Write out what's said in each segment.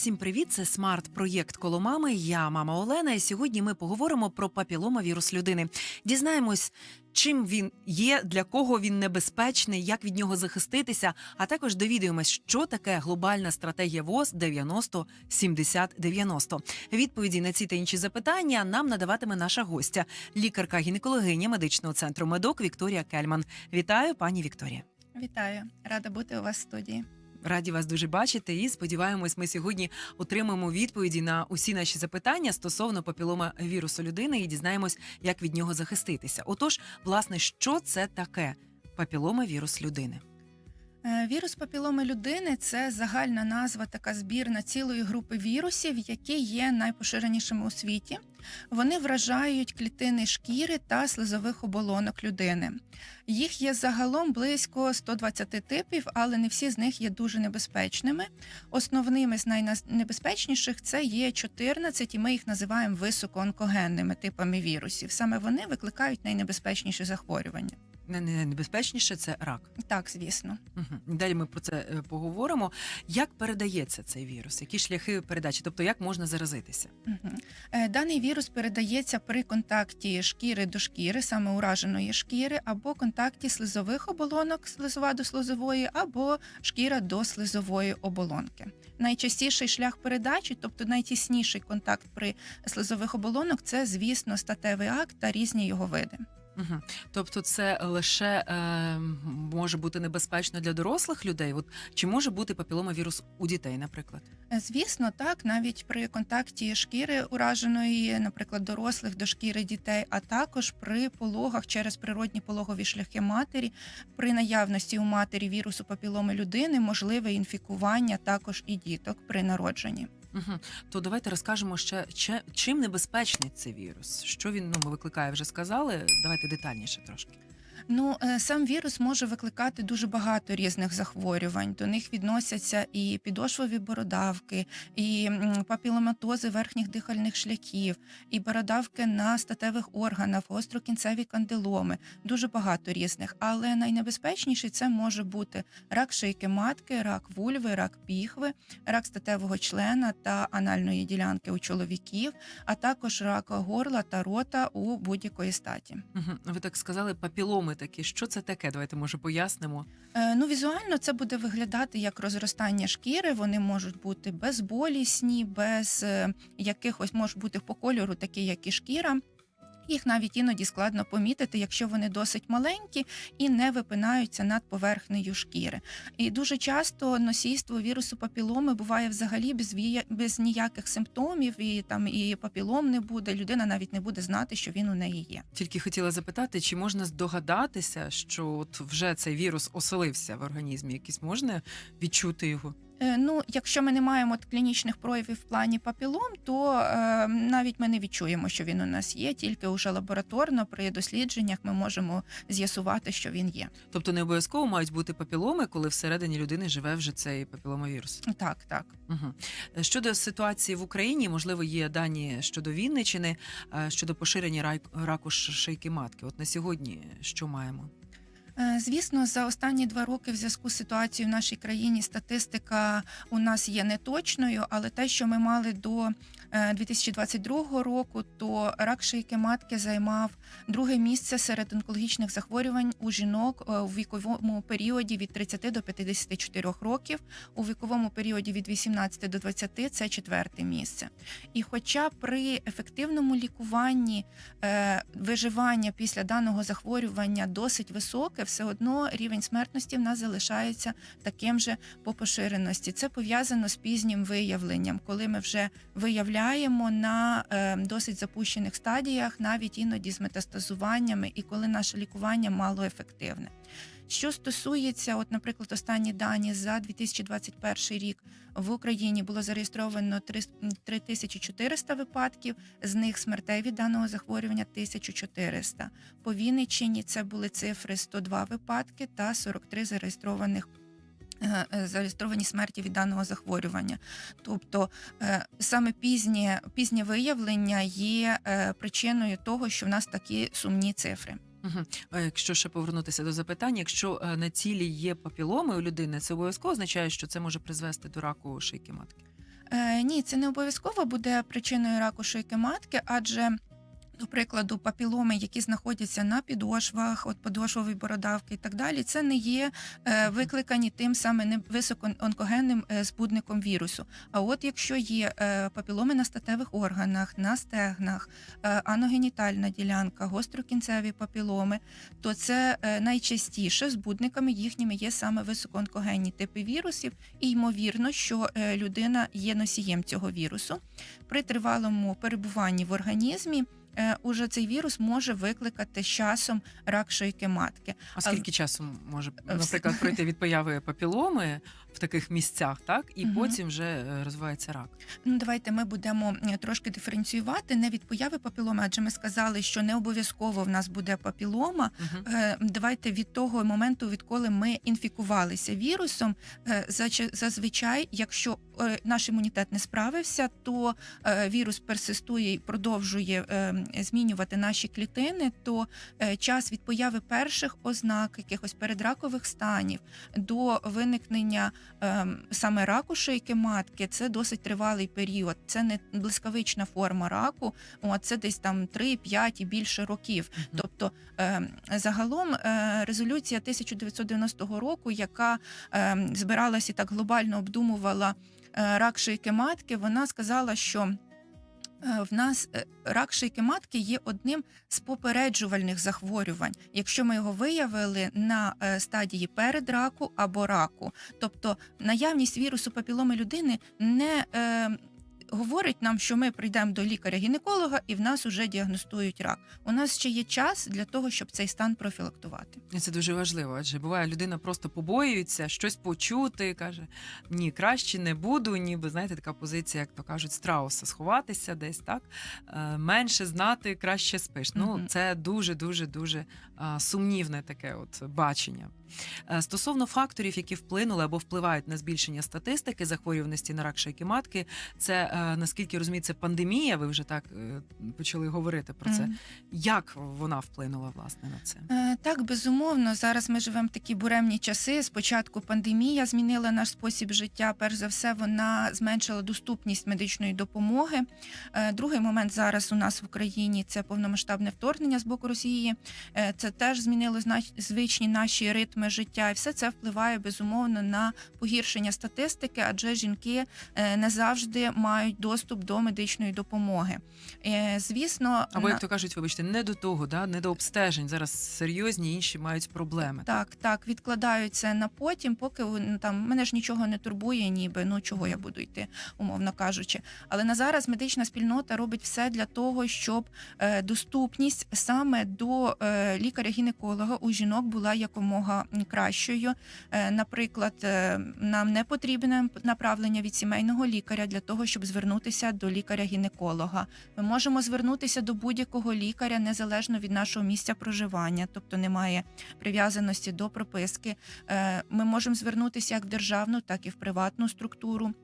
Всім привіт! Це смарт-проєкт коло мами. Я мама Олена. І сьогодні ми поговоримо про папіломавірус людини. Дізнаємось, чим він є, для кого він небезпечний, як від нього захиститися. А також довідаємось, що таке глобальна стратегія ВОЗ 90 70 90 Відповіді на ці та інші запитання нам надаватиме наша гостя, лікарка-гінекологиня медичного центру Медок Вікторія Кельман. Вітаю, пані Вікторія. Вітаю, рада бути у вас в студії. Раді вас дуже бачити, і сподіваємось, ми сьогодні отримаємо відповіді на усі наші запитання стосовно папілома вірусу людини і дізнаємось, як від нього захиститися. Отож, власне, що це таке папілома вірус людини? Е, Вірус папіломи людини це загальна назва, така збірна цілої групи вірусів, які є найпоширенішими у світі. Вони вражають клітини шкіри та слизових оболонок людини. Їх є загалом близько 120 типів, але не всі з них є дуже небезпечними. Основними з найнебезпечніших це є 14, і ми їх називаємо високоонкогенними типами вірусів. Саме вони викликають найнебезпечніші захворювання. Не- не- Найнебезпечніше це рак. Так, звісно. Угу. Далі ми про це е, поговоримо. Як передається цей вірус? Які шляхи передачі? Тобто, як можна заразитися? Е, Даний вірус передається при контакті шкіри до шкіри, саме ураженої шкіри, або контакті слизових оболонок, слизова до слизової, або шкіра до слизової оболонки. Найчастіший шлях передачі, тобто найтісніший контакт при слизових оболонок, це, звісно, статевий акт та різні його види. Угу. Тобто, це лише е, може бути небезпечно для дорослих людей. От чи може бути папіломавірус у дітей, наприклад? Е, Звісно, так, навіть при контакті шкіри ураженої, наприклад, дорослих до шкіри дітей, а також при пологах через природні пологові шляхи матері, при наявності у матері вірусу папіломи людини, можливе інфікування також і діток при народженні. Угу. То давайте розкажемо ще, чи- чим небезпечний цей вірус. Що він ну, викликає, вже сказали. Давайте детальніше трошки. Ну, е, сам вірус може викликати дуже багато різних захворювань. До них відносяться і підошвові бородавки, і папіломатози верхніх дихальних шляхів, і бородавки на статевих органах, гострокінцеві кандиломи. Дуже багато різних. Але найнебезпечніший це може бути рак шийки матки, рак вульви, рак піхви, рак статевого члена та анальної ділянки у чоловіків, а також рак горла та рота у будь-якої статі. Ви так сказали, папіломи такі. Що це таке? Давайте може пояснимо. Е, Ну, візуально це буде виглядати як розростання шкіри. Вони можуть бути безболісні, без е, якихось можуть бути по кольору, такі як і шкіра. Їх навіть іноді складно помітити, якщо вони досить маленькі і не випинаються над поверхнею шкіри. І дуже часто носійство вірусу папіломи буває взагалі без, без ніяких симптомів, і там і папілом не буде. Людина навіть не буде знати, що він у неї є. Тільки хотіла запитати, чи можна здогадатися, що от вже цей вірус оселився в організмі? Якісь можна відчути його? Е, Ну, якщо ми не маємо клінічних проявів в плані папілом, то е, навіть ми не відчуємо, що він у нас є. Тільки уже лабораторно при дослідженнях ми можемо з'ясувати, що він є. Тобто не обов'язково мають бути папіломи, коли всередині людини живе вже цей папіломавірус. Так, так. Угу. Щодо ситуації в Україні, можливо, є дані щодо Вінничини, е, щодо поширення раку шийки матки. От на сьогодні що маємо? Е, Звісно, за останні два роки в зв'язку з ситуацією в нашій країні статистика у нас є неточною, але те, що ми мали до 2022 року, то рак шийки матки займав друге місце серед онкологічних захворювань у жінок е, у віковому періоді від 30 до 54 років, у віковому періоді від 18 до 20 – це четверте місце. І хоча при ефективному лікуванні е, виживання після даного захворювання досить високе, все одно рівень смертності в нас залишається таким же по поширеності. Це пов'язано з пізнім виявленням, коли ми вже виявляємо на е, досить запущених стадіях, навіть іноді з метастазуваннями, і коли наше лікування малоефективне. Що стосується, от, наприклад, останні дані за 2021 рік в Україні було зареєстровано 3400 випадків, з них смертей від даного захворювання 1400. По Вінниччині це були цифри 102 випадки та 43 зареєстрованих. Е, е, Зареєстровані смерті від даного захворювання, тобто е, саме пізнє пізнє виявлення є причиною того, що в нас такі сумні цифри. Угу. Якщо ще повернутися до запитання, якщо на тілі є папіломи у людини, це обов'язково означає, що це може призвести до раку шийки матки. Е, ні, це не обов'язково буде причиною раку шийки матки, адже. До прикладу, папіломи, які знаходяться на підошвах, от подошвові бородавки і так далі, це не є е, викликані тим саме високоонкогенним е, збудником вірусу. А от якщо є е, папіломи на статевих органах, на стегнах, аногенітальна ділянка, гострокінцеві папіломи, то це найчастіше збудниками їхніми є саме високоонкогенні типи вірусів, і ймовірно, що людина є носієм цього вірусу. При тривалому перебуванні в організмі уже цей вірус може викликати з часом рак шийки матки. А скільки часу може, Е, наприклад, пройти від появи папіломи в таких місцях, так і Мгм. потім вже е, розвивається рак. Ну, давайте ми будемо трошки диференціювати не від появи папіломи, адже ми сказали, що не обов'язково в нас буде папілома. Угу. Давайте від того моменту, відколи ми інфікувалися вірусом, е, зазвичай, якщо наш імунітет не справився, то вірус персистує і продовжує змінювати наші клітини. То час від появи перших ознак, якихось передракових станів до виникнення саме раку шийки матки, це досить тривалий період. Це не блискавична форма раку, а це десь там 3-5 і більше років. Тобто е, загалом е, резолюція 1990 року, яка збиралася і так глобально обдумувала е, рак шийки матки, вона сказала, що в нас е, рак шийки матки є одним з попереджувальних захворювань, якщо ми його виявили на е, стадії передраку або раку. Тобто наявність вірусу папіломи людини не е, говорить нам, що ми прийдемо до лікаря-гінеколога і в нас уже діагностують рак. У нас ще є час для того, щоб цей стан профілактувати. І це дуже важливо, адже буває, людина просто побоюється щось почути, каже: ні, краще не буду, ніби знаєте, така позиція, як то кажуть, страуса, сховатися десь так. Е, менше знати, краще спиш. Ну, Мгм. це дуже, дуже, дуже сумнівне таке от бачення. Е, Стосовно факторів, які вплинули або впливають на збільшення статистики захворюваності на рак шийки матки, це е, наскільки я розумію, це пандемія. Ви вже так е, почали говорити про це. Мгм. Як вона вплинула власне на це? Е, Так, безумовно. Зараз ми живемо в такі буремні часи. Спочатку пандемія змінила наш спосіб життя. Перш за все, вона зменшила доступність медичної допомоги. Е, Другий момент зараз у нас в Україні це повномасштабне вторгнення з боку Росії. Е, Це теж змінило звичні наші ритми життя, і все це впливає безумовно на погіршення статистики, адже жінки е, не завжди мають доступ до медичної допомоги. Е, Звісно, Або як то кажуть, вибачте, не до того, да не до обстежень. Зараз серйозні інші мають проблеми. Так, так, відкладають це на потім, поки ну, там мене ж нічого не турбує, ніби ну чого я буду йти, умовно кажучи. Але на зараз медична спільнота робить все для того, щоб е, доступність саме до е, лікаря-гінеколога у жінок була якомога кращою. Наприклад, нам не потрібне направлення від сімейного лікаря для того, щоб звернутися до лікаря-гінеколога. Ми можемо звернутися до будь-якого лікаря незалежно від нашого місця проживання, тобто немає прив'язаності до прописки. Е, Ми можемо звернутися як в державну, так і в приватну структуру.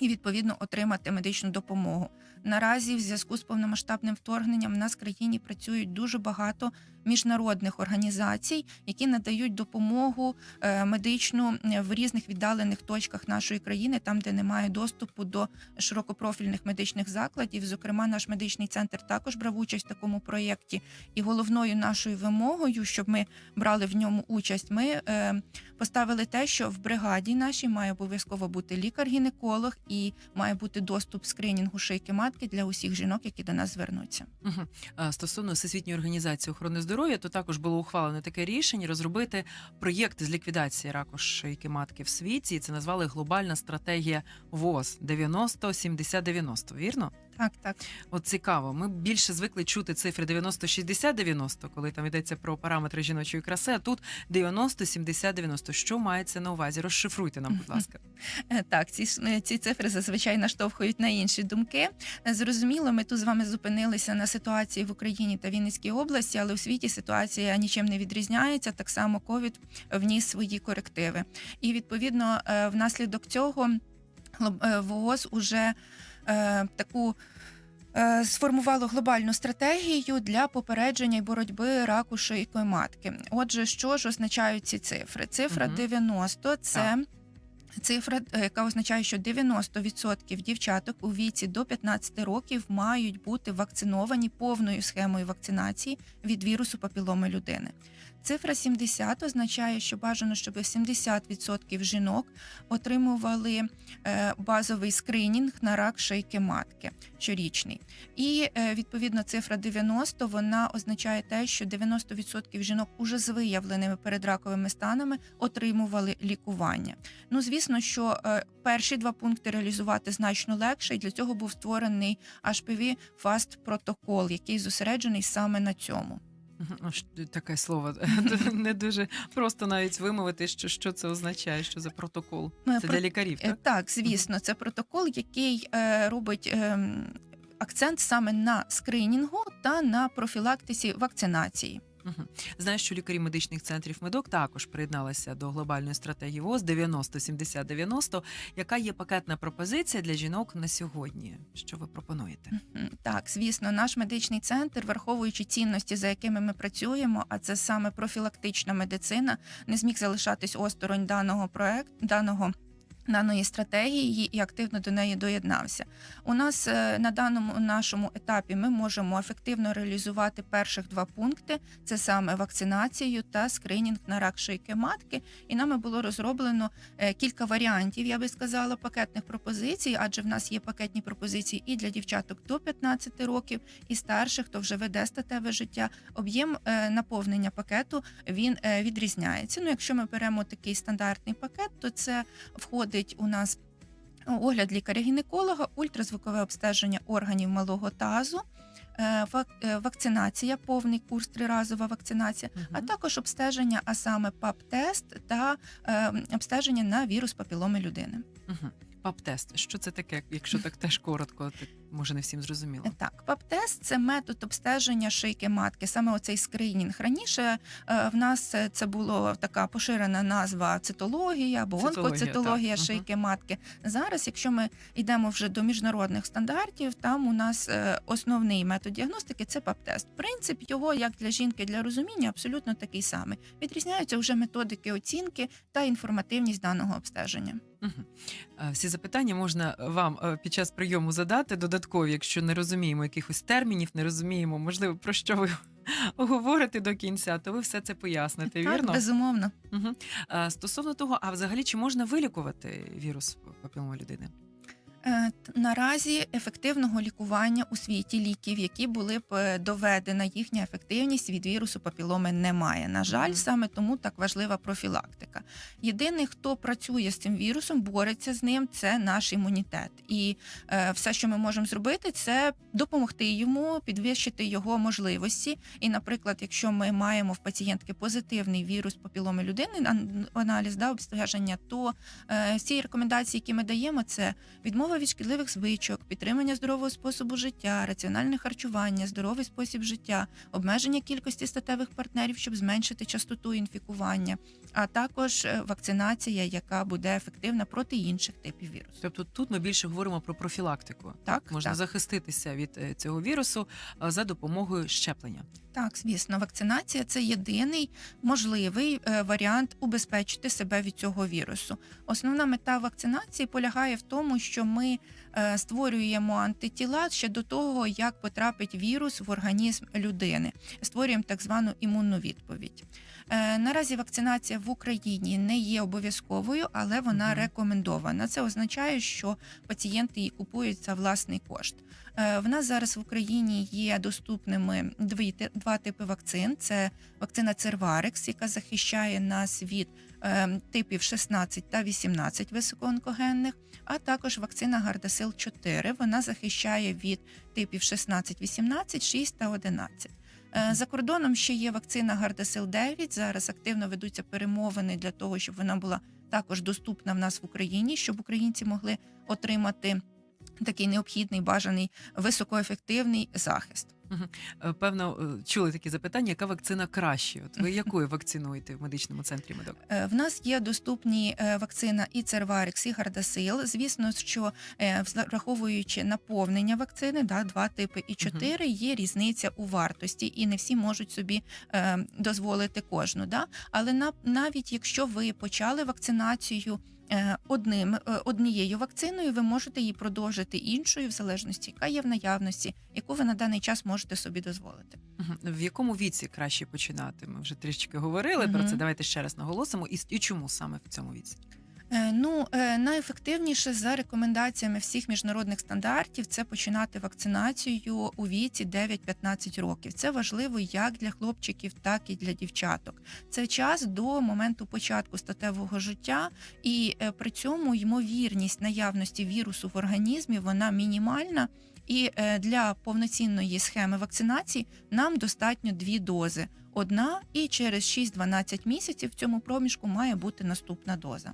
І відповідно отримати медичну допомогу. Наразі, в зв'язку з повномасштабним вторгненням, в нас в країні працюють дуже багато міжнародних організацій, які надають допомогу е, медичну е, в різних віддалених точках нашої країни, там де немає доступу до широкопрофільних медичних закладів. Зокрема, наш медичний центр також брав участь в такому проєкті. І головною нашою вимогою, щоб ми брали в ньому участь, ми е, поставили те, що в бригаді нашій має обов'язково бути лікар-гінеколог і має бути доступ скринінгу шийки матки для усіх жінок, які до нас звернуться. Угу. Стосовно Всесвітньої організації охорони здоров'я, то також було ухвалено таке рішення розробити проєкт з ліквідації раку шийки матки в світі. Це назвали глобальна стратегія ВОЗ 90-70-90, Вірно? Так, так. От цікаво. Ми більше звикли чути цифри 90-60-90, коли там йдеться про параметри жіночої краси. А тут 90-70-90. Що мається на увазі? Розшифруйте нам, будь ласка. Е, Так, ці, е, ці цифри зазвичай наштовхують на інші думки. Е, Зрозуміло, ми тут з вами зупинилися на ситуації в Україні та Вінницькій області, але у світі ситуація нічим не відрізняється. Так само ковід вніс свої корективи. І відповідно, внаслідок цього ВООЗ уже таку. е, Сформувало глобальну стратегію для попередження і боротьби раку шийкої матки. Отже, що ж означають ці цифри? Цифра Мгм. 90 – це Цифра, е, яка означає, що 90% дівчаток у віці до 15 років мають бути вакциновані повною схемою вакцинації від вірусу папіломи людини. Цифра 70 означає, що бажано, щоб 70% жінок отримували е, базовий скринінг на рак шийки матки щорічний. І е, відповідно цифра 90 вона означає те, що 90% жінок уже з виявленими передраковими станами отримували лікування. Ну, звісно, що е, перші два пункти реалізувати значно легше, і для цього був створений HPV Fast протокол, який зосереджений саме на цьому. Таке слово не дуже просто навіть вимовити, що, що це означає, що за протокол. Ну, Це про- для лікарів, Е, так? Так, звісно, це протокол, який е, робить Е, акцент саме на скринінгу та на профілактиці вакцинації. Мгм. Знаю, що лікарі медичних центрів медок також приєдналися до глобальної стратегії ВОЗ 90-70-90. Яка є пакетна пропозиція для жінок на сьогодні? Що ви пропонуєте? Так, звісно, наш медичний центр, враховуючи цінності, за якими ми працюємо, а це саме профілактична медицина, не зміг залишатись осторонь даного проекту, даного. Даної стратегії і активно до неї доєднався. У нас е, на даному нашому етапі ми можемо ефективно реалізувати перших два пункти: це саме вакцинацію та скринінг на рак шийки матки. І нами було розроблено е, кілька варіантів, я би сказала, пакетних пропозицій, адже в нас є пакетні пропозиції і для дівчаток до 15 років, і старших, хто вже веде статеве життя. Об'єм е, наповнення пакету він відрізняється. Ну, якщо ми беремо такий стандартний пакет, то це входить у нас огляд лікаря-гінеколога, ультразвукове обстеження органів малого тазу. е, е, Вакцинація, повний курс триразова вакцинація, а також обстеження, а саме ПАП-тест та е, обстеження на вірус папіломи людини. Угу. Пап-тест. Що це таке, якщо так теж коротко, може не всім зрозуміло. Так, ПАП-тест це метод обстеження шийки матки, саме оцей скринінг. Раніше е, в нас це була така поширена назва цитологія або Цитологія, онкоцитологія так. Шийки матки. Зараз, якщо ми йдемо вже до міжнародних стандартів, там у нас е, основний метод діагностики це ПАП-тест. Принцип його, як для жінки, для розуміння, абсолютно такий самий. Відрізняються вже методики оцінки та інформативність даного обстеження. Е, Всі запитання можна вам е, під час прийому задати додаткові, якщо не розуміємо якихось термінів, не розуміємо, можливо, про що ви говорите до кінця, то ви все це поясните, Так, вірно? безумовно. Угу. А, Стосовно того, а взагалі чи можна вилікувати вірус папіломи людини? Е, Наразі ефективного лікування у світі ліків, які були б е, доведена їхня ефективність від вірусу папіломи, немає. На жаль, саме тому так важлива профілактика. Єдиний, хто працює з цим вірусом, бореться з ним, це наш імунітет. І е, все, що ми можемо зробити, це допомогти йому підвищити його можливості. І, наприклад, якщо ми маємо в пацієнтки позитивний вірус папіломи людини, ан- аналіз да, обстеження, то всі рекомендації, які ми даємо, це відмова від шкідливих звичок, підтримання здорового способу життя, раціональне харчування, здоровий спосіб життя, обмеження кількості статевих партнерів, щоб зменшити частоту інфікування, а також е, вакцинація, яка буде ефективна проти інших типів вірусу. Тобто тут ми більше говоримо про профілактику. Так, Можна так. захиститися від е, цього вірусу е, за допомогою щеплення. Так, звісно, вакцинація це єдиний можливий е, варіант убезпечити себе від цього вірусу. Основна мета вакцинації полягає в тому, що ми створюємо антитіла ще до того, як потрапить вірус в організм людини. Створюємо так звану імунну відповідь. Е, Наразі вакцинація в Україні не є обов'язковою, але вона рекомендована. Це означає, що пацієнти її купують за власний кошт. Е, В нас зараз в Україні є доступними дві, два типи вакцин: це вакцина Церварекс, яка захищає нас від е, типів 16 та 18 високоонкогенних, а також вакцина Гардасил 4. Вона захищає від типів 16, 18, 6 та 11. Е, За кордоном ще є вакцина Гардасил 9. Зараз активно ведуться перемовини для того, щоб вона була також доступна в нас в Україні, щоб українці могли отримати такий необхідний бажаний високоефективний захист. Е, Певно, е, чули такі запитання, яка вакцина краще? От ви якою вакцинуєте в медичному центрі медок? Е, В нас є доступні е, вакцина і Церварекс, і Гардасил. Звісно, що е, взла- враховуючи наповнення вакцини, да, два типи і чотири, є різниця у вартості, і не всі можуть собі е, дозволити кожну. Да? Але на, навіть якщо ви почали вакцинацію е, одним е, однією вакциною ви можете її продовжити іншою, в залежності, яка є в наявності, яку ви на даний час можете собі дозволити. В якому віці краще починати? Ми вже трішки говорили про це. Давайте ще раз наголосимо. І, і чому саме в цьому віці? Е, Ну, е, найефективніше за рекомендаціями всіх міжнародних стандартів це починати вакцинацію у віці 9-15 років. Це важливо як для хлопчиків, так і для дівчаток. Це час до моменту початку статевого життя, і е, при цьому ймовірність наявності вірусу в організмі вона мінімальна. І для повноцінної схеми вакцинації нам достатньо дві дози: одна, і через 6-12 місяців в цьому проміжку має бути наступна доза.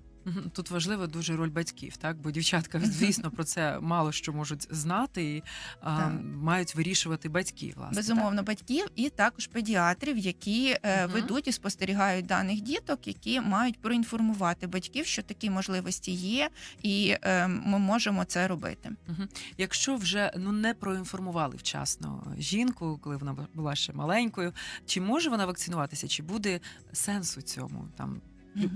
Тут важлива дуже роль батьків, так бо дівчатка, звісно, про це мало що можуть знати і а, мають вирішувати батьки. Власне Безумовно, батьків і також педіатрів, які Мгм. ведуть і спостерігають даних діток, які мають проінформувати батьків, що такі можливості є, і е, ми можемо це робити. Так? Якщо вже ну не проінформували вчасно жінку, коли вона була ще маленькою, чи може вона вакцинуватися, чи буде сенс у цьому там.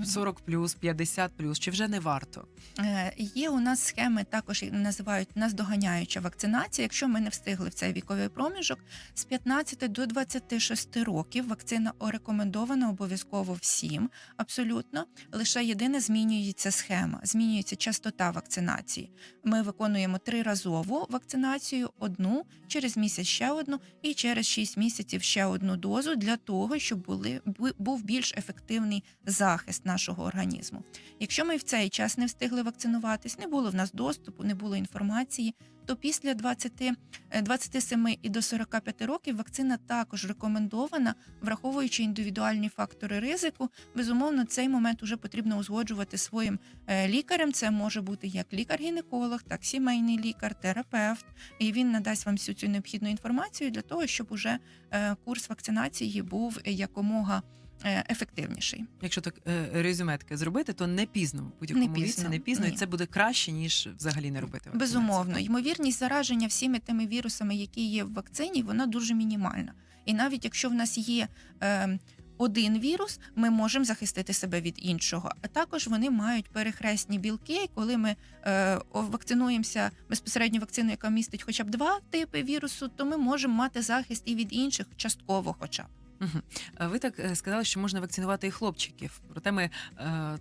40 плюс, 50 плюс, чи вже не варто? Е, Є у нас схеми, також їх називають наздоганяюча вакцинація. Якщо ми не встигли в цей віковий проміжок, з 15 до 26 років вакцина рекомендована обов'язково всім. Абсолютно, лише єдине змінюється схема, змінюється частота вакцинації. Ми виконуємо триразову вакцинацію: одну через місяць ще одну, і через 6 місяців ще одну дозу для того, щоб були був більш ефективний захист нашого організму. Якщо ми в цей час не встигли вакцинуватись, не було в нас доступу, не було інформації, то після 20, е, 27 і до 45 років вакцина також рекомендована, враховуючи індивідуальні фактори ризику. Безумовно, цей момент вже потрібно узгоджувати своїм е, лікарем. Це може бути як лікар-гінеколог, так сімейний лікар, терапевт. І він надасть вам всю цю необхідну інформацію для того, щоб уже е, курс вакцинації був якомога е, ефективніший. Якщо так е, резюме таке зробити, то не пізно в будь-якому Не віці, не пізно, і це буде краще ніж взагалі не робити. вакцинацію. Безумовно, ймовірність зараження всіми тими вірусами, які є в вакцині, вона дуже мінімальна. І навіть якщо в нас є е, один вірус, ми можемо захистити себе від іншого. А також вони мають перехресні білки. Коли ми е, вакцинуємося безпосередньо вакциною, яка містить хоча б два типи вірусу, то ми можемо мати захист і від інших частково, хоча б. А Ви так е, сказали, що можна вакцинувати і хлопчиків. Проте ми е,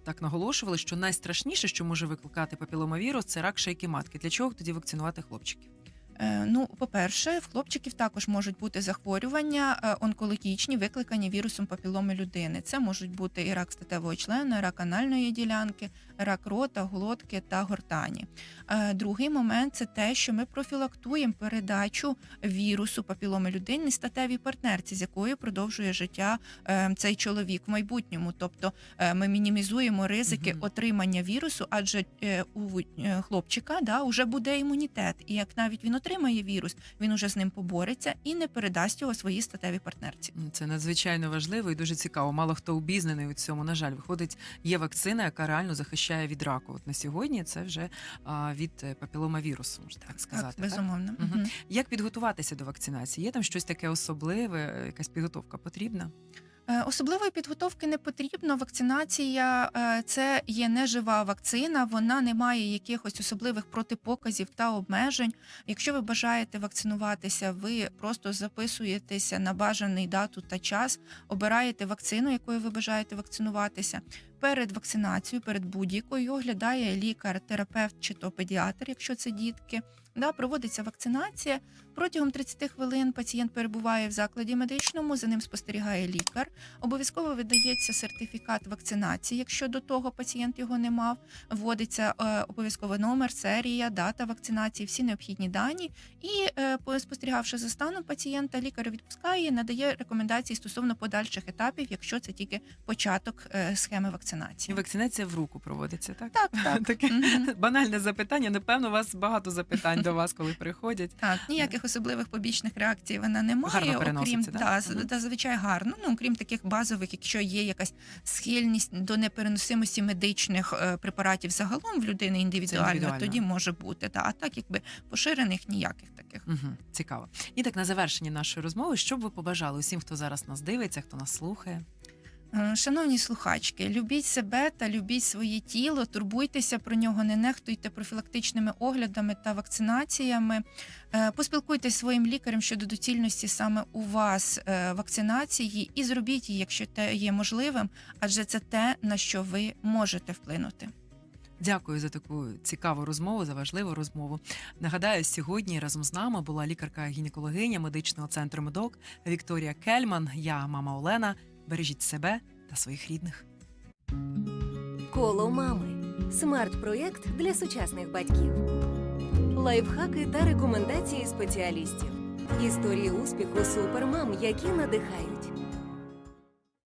так наголошували, що найстрашніше, що може викликати папіломавірус, це рак шейки матки. Для чого тоді вакцинувати хлопчиків? Е, Ну, по-перше, в хлопчиків також можуть бути захворювання е, онкологічні, викликані вірусом папіломи людини. Це можуть бути і рак статевого члена, рак анальної ділянки, рак рота, глотки та гортані. Е, Другий момент це те, що ми профілактуємо передачу вірусу папіломи людини статевій партнерці, з якою продовжує життя цей чоловік в майбутньому. Тобто ми мінімізуємо ризики Мгм. отримання вірусу, адже у хлопчика да, вже буде імунітет. І як навіть він отримає вірус, він уже з ним побореться і не передасть його своїй статевій партнерці. Це надзвичайно важливо і дуже цікаво. Мало хто обізнаний у цьому. На жаль, виходить, є вакцина, яка реально захищає від раку. От на сьогодні це вже а, від е, папіломавірусу, можна так сказати. так, так? безумовно. Мгм. Мгм. Як підготуватися до вакцинації? Є там щось таке особливе, якась підготовка потрібна? Е, Особливої підготовки не потрібно. Вакцинація е, це є нежива вакцина, вона не має якихось особливих протипоказів та обмежень. Якщо ви бажаєте вакцинуватися, ви просто записуєтеся на бажаний дату та час, обираєте вакцину, якою ви бажаєте вакцинуватися. Перед вакцинацією, перед будь-якою оглядає лікар, терапевт чи то педіатр, якщо це дітки. Да, проводиться вакцинація. Протягом 30 хвилин пацієнт перебуває в закладі медичному, за ним спостерігає лікар. Обов'язково видається сертифікат вакцинації, якщо до того пацієнт його не мав. Вводиться е, обов'язково номер, серія, дата вакцинації, всі необхідні дані. І е, по- спостерігавши за станом пацієнта, лікар відпускає, надає рекомендації стосовно подальших етапів, якщо це тільки початок е, схеми І вакцинації. вакцинація в руку проводиться, так? Так, так. Таке банальне запитання. Напевно, у вас багато запитань до вас, коли приходять. Так, ніяких особливих побічних реакцій вона не має, Гарно окрім да? з- Мгм. та звичайно гарно. Ну окрім таких базових, якщо є якась схильність до непереносимості медичних е, препаратів загалом в людини індивідуально, індивідуально. тоді може бути. Та а так, якби поширених ніяких таких. Угу, цікаво. І так на завершення нашої розмови, що б ви побажали усім, хто зараз нас дивиться, хто нас слухає? Е, Шановні слухачки, любіть себе та любіть своє тіло, турбуйтеся про нього, не нехтуйте профілактичними оглядами та вакцинаціями. Е, Поспілкуйтесь своїм лікарем щодо доцільності саме у вас е, вакцинації і зробіть її, якщо те є можливим, адже це те, на що ви можете вплинути. Дякую за таку цікаву розмову, за важливу розмову. Нагадаю, сьогодні разом з нами була лікарка-гінекологиня медичного центру Медок Вікторія Кельман. Я мама Олена. Бережіть себе та своїх рідних. Коло мами. Смарт-проєкт для сучасних батьків. Лайфхаки та рекомендації спеціалістів. Історії успіху супермам, які надихають.